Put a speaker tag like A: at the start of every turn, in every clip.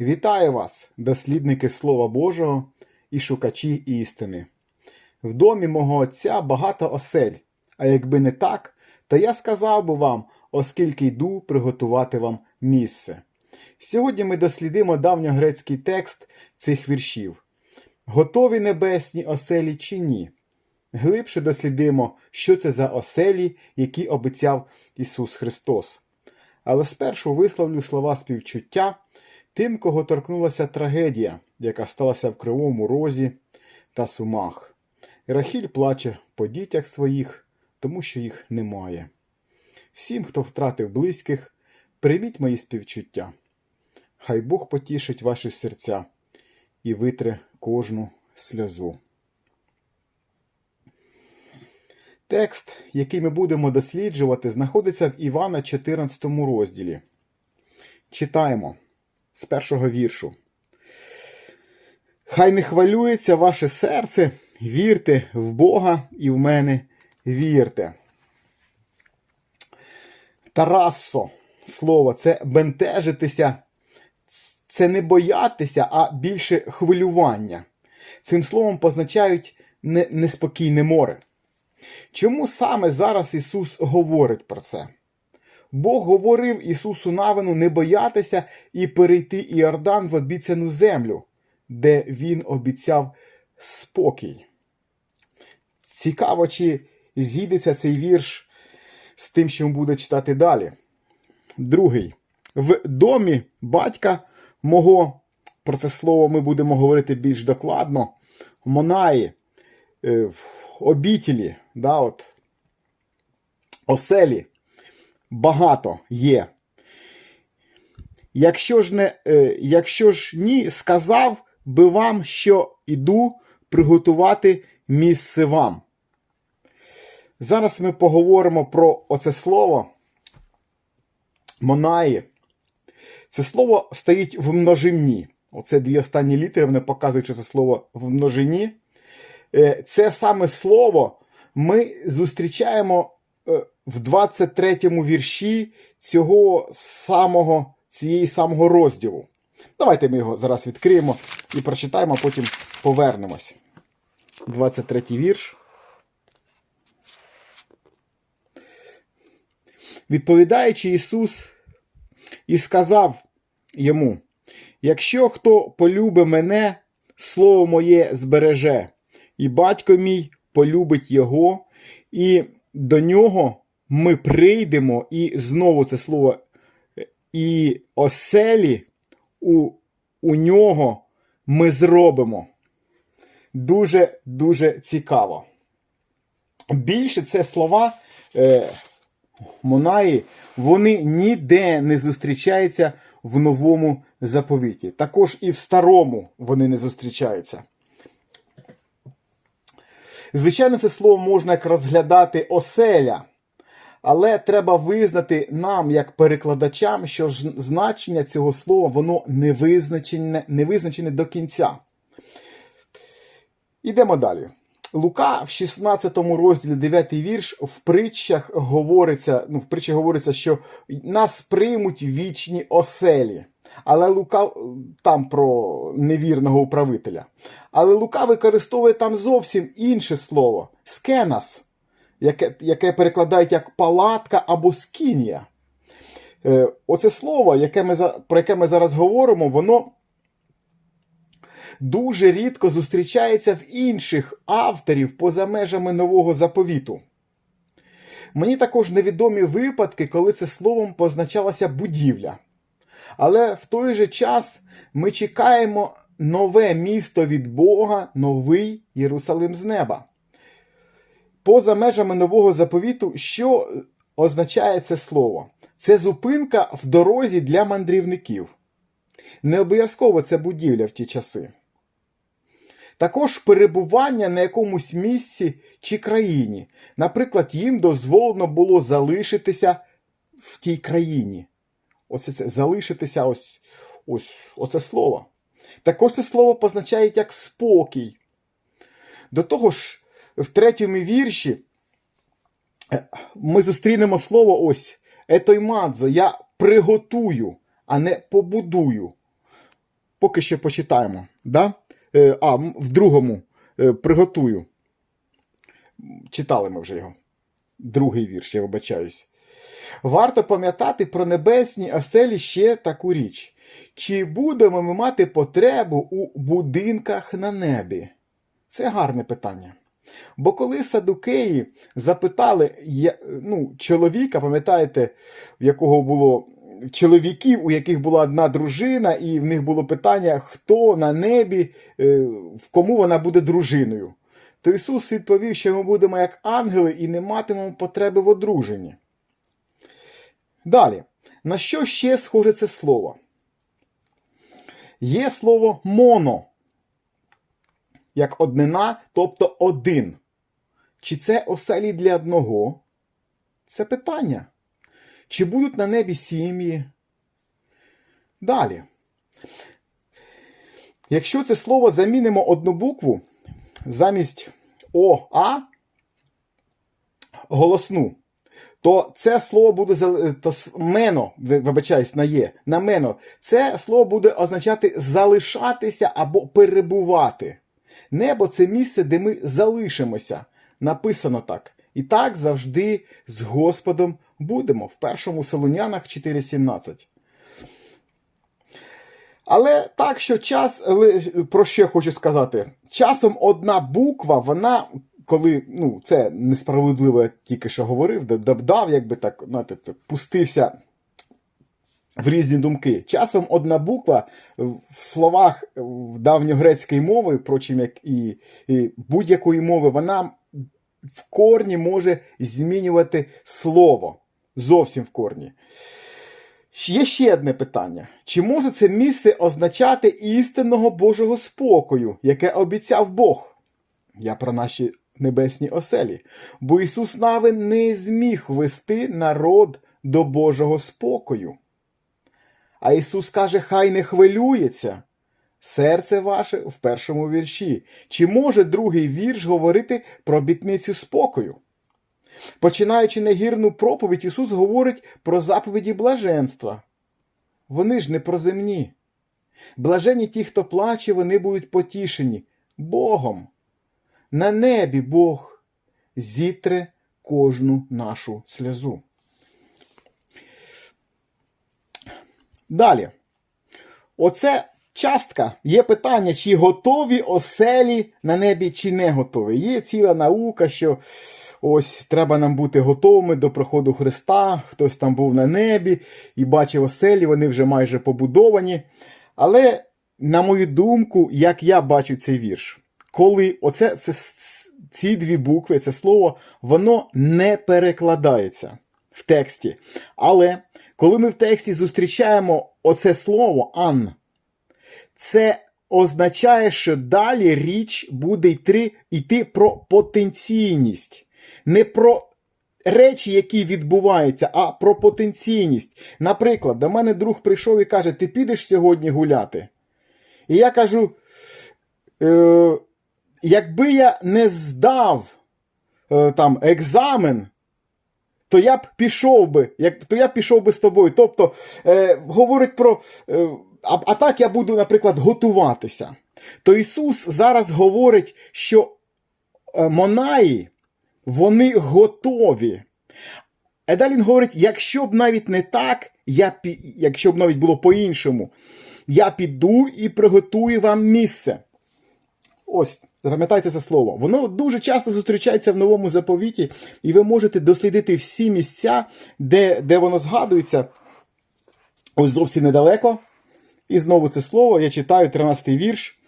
A: Вітаю вас, дослідники Слова Божого і шукачі істини. В домі мого Отця багато осель, а якби не так, то я сказав би вам, оскільки йду приготувати вам місце. Сьогодні ми дослідимо давньогрецький текст цих віршів. Готові небесні оселі чи ні? Глибше дослідимо, що це за оселі, які обіцяв Ісус Христос. Але спершу висловлю слова співчуття тим, кого торкнулася трагедія, яка сталася в Кривому Розі та Сумах. Рахіль плаче по дітях своїх, тому що їх немає. Всім, хто втратив близьких, прийміть мої співчуття. Хай Бог потішить ваші серця і витре кожну сльозу. Текст, який ми будемо досліджувати, знаходиться в Івана 14 розділі. Читаємо з першого віршу. Хай не хвилюється ваше серце, вірте в Бога і в мене вірте. Тарасо, слово, це бентежитися, це не боятися, а більше хвилювання. Цим словом позначають неспокійне море. Чому саме зараз Ісус говорить про це? Бог говорив Ісусу Навину не боятися і перейти Іордан в обіцяну землю, де Він обіцяв спокій. Цікаво, чи зійдеться цей вірш з тим, що він буде читати далі. Другий. В домі батька мого, про це слово ми будемо говорити більш докладно, Монаї, е, в обітілі, да, от, оселі багато є. Якщо ж, не, е, якщо ж ні, сказав би вам, що іду приготувати місце вам. Зараз ми поговоримо про оце слово Монаї. Це слово стоїть в множині. Оце дві останні літери, вони показують, що це слово в множині. Е, Це саме слово ми зустрічаємо в 23-му вірші цього самого, цієї самого розділу. Давайте ми його зараз відкриємо і прочитаємо, а потім повернемось. 23 вірш. Відповідаючи Ісус і сказав йому: Якщо хто полюби мене, слово моє збереже, і батько мій полюбить його, і до нього ми прийдемо, і знову це слово, і оселі у, у нього ми зробимо. Дуже дуже цікаво. Більше це слова е, Монаї, вони ніде не зустрічаються в новому заповіті. Також і в старому вони не зустрічаються. Звичайно, це слово можна як розглядати оселя, але треба визнати нам, як перекладачам, що значення цього слова воно не визначене, не визначене до кінця. Ідемо далі. Лука в 16 розділі 9 вірш в притчах говориться, ну, в притчах говориться, що нас приймуть вічні оселі. Але Лука там про невірного управителя. Але Лука використовує там зовсім інше слово скенас, яке, яке перекладають як палатка або скінія. Е, Оце слово, яке ми, про яке ми зараз говоримо, воно дуже рідко зустрічається в інших авторів поза межами нового заповіту. Мені також невідомі випадки, коли це словом позначалася будівля. Але в той же час ми чекаємо нове місто від Бога, новий Єрусалим з неба. Поза межами нового заповіту, що означає це слово? Це зупинка в дорозі для мандрівників. Не обов'язково це будівля в ті часи. Також перебування на якомусь місці чи країні. Наприклад, їм дозволено було залишитися в тій країні. Оце це залишитися ось, ось оце слово. Також це слово позначає як спокій. До того ж, в третьому вірші е, ми зустрінемо слово ось етоймадзо, я приготую, а не побудую. поки що почитаємо. Да? Е, а, в другому е, приготую. Читали ми вже його. Другий вірш, я вибачаюсь. Варто пам'ятати про небесні оселі ще таку річ. Чи будемо ми мати потребу у будинках на небі? Це гарне питання. Бо коли садукеї запитали ну, чоловіка, пам'ятаєте, в якого було чоловіків, у яких була одна дружина, і в них було питання, хто на небі, е, в кому вона буде дружиною. То Ісус відповів, що ми будемо як ангели і не матимемо потреби в одруженні. Далі, на що ще схоже це слово? Є слово моно, як однина, тобто один. Чи це оселі для одного? Це питання. Чи будуть на небі сім'ї? Далі. Якщо це слово замінимо одну букву замість О, А голосну, то це слово буде то мено, вибачаюсь, на є, на мено. Це слово буде означати залишатися або перебувати. Небо це місце, де ми залишимося. Написано так. І так завжди з Господом будемо в першому Солонянах 4.17. Але так, що час, про що я хочу сказати? Часом одна буква, вона, коли ну, це несправедливо, я тільки що говорив, додав, якби так, знаєте, пустився в різні думки. Часом одна буква в словах в давньогрецької мови, впрочем, як і, і будь-якої мови, вона в корні може змінювати слово. Зовсім в корні. Є ще одне питання: чи може це місце означати істинного Божого спокою, яке обіцяв Бог? Я про наші небесні оселі. Бо Ісус Навин не зміг вести народ до Божого спокою. А Ісус каже, хай не хвилюється. Серце ваше в першому вірші. Чи може другий вірш говорити про обітницю спокою? Починаючи негірну проповідь, Ісус говорить про заповіді блаженства. Вони ж не про земні. Блажені ті, хто плаче, вони будуть потішені Богом. На небі Бог зітре кожну нашу сльозу. Далі. Оце частка. Є питання, чи готові оселі на небі, чи не готові. Є ціла наука, що ось треба нам бути готовими до приходу Христа. Хтось там був на небі і бачив оселі, вони вже майже побудовані. Але, на мою думку, як я бачу цей вірш, коли оце це, ці дві букви, це слово, воно не перекладається в тексті. Але коли ми в тексті зустрічаємо оце слово ан, це означає, що далі річ буде йти, йти про потенційність, не про речі, які відбуваються, а про потенційність. Наприклад, до мене друг прийшов і каже: Ти підеш сьогодні гуляти? І я кажу: е, якби я не здав е, там екзамен, то я б пішов би, як, то я б пішов би з тобою. Тобто е, говорить про. Е, а, а так я буду, наприклад, готуватися. То Ісус зараз говорить, що е, монаї, вони готові. А далі він говорить: якщо б навіть не так, я, якщо б навіть було по-іншому, я піду і приготую вам місце. Ось, запам'ятайте це слово. Воно дуже часто зустрічається в новому заповіті, і ви можете дослідити всі місця, де, де воно згадується. Ось зовсім недалеко. І знову це слово, я читаю 13 вірш.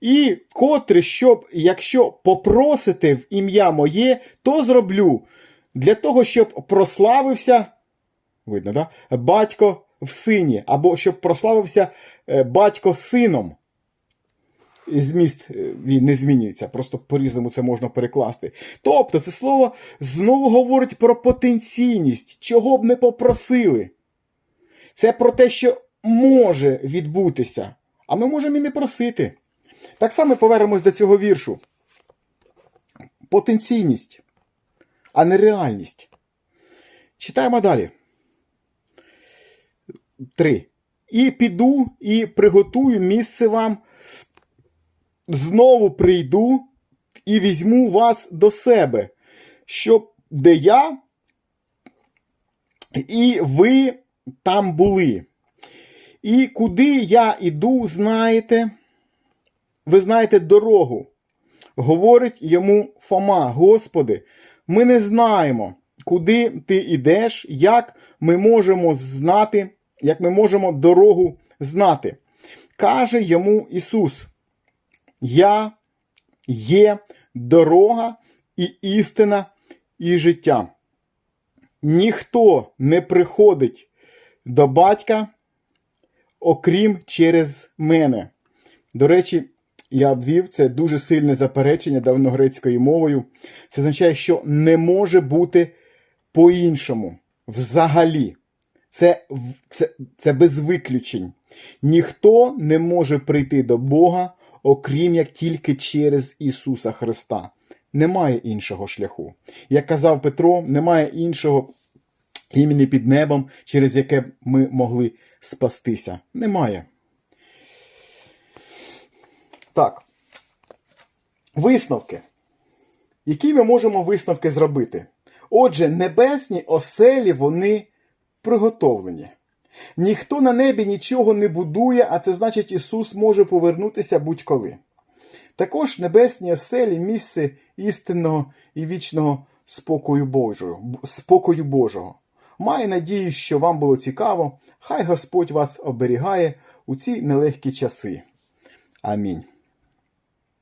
A: І котре, щоб, якщо попросите в ім'я моє, то зроблю для того, щоб прославився, видно, да? батько в сині, або щоб прославився е, батько сином. Зміст е, він не змінюється, просто по-різному це можна перекласти. Тобто, це слово знову говорить про потенційність, чого б не попросили. Це про те, що може відбутися, а ми можемо і не просити. Так само повернемось до цього віршу. Потенційність, а не реальність. Читаємо далі. 3. і піду і приготую місце вам. Знову прийду і візьму вас до себе, щоб де я і ви там були. І куди я іду, знаєте, ви знаєте дорогу. Говорить йому Фома, Господи, ми не знаємо, куди ти йдеш, як ми можемо знати, як ми можемо дорогу знати. Каже йому Ісус: Я є дорога і істина, і життя. Ніхто не приходить до батька, окрім через мене. До речі, я обвів це дуже сильне заперечення давньогрецькою мовою. Це означає, що не може бути по-іншому. Взагалі. Це, це, це без виключень. Ніхто не може прийти до Бога, окрім як тільки через Ісуса Христа. Немає іншого шляху. Як казав Петро, немає іншого імені під небом, через яке б ми могли спастися. Немає. Так. Висновки. Які ми можемо висновки зробити? Отже, небесні оселі вони приготовлені. Ніхто на небі нічого не будує, а це значить, Ісус може повернутися будь-коли. Також небесні оселі місце істинного і вічного спокою Божого. спокою Божого. Маю надію, що вам було цікаво. Хай Господь вас оберігає у ці нелегкі часи. Амінь.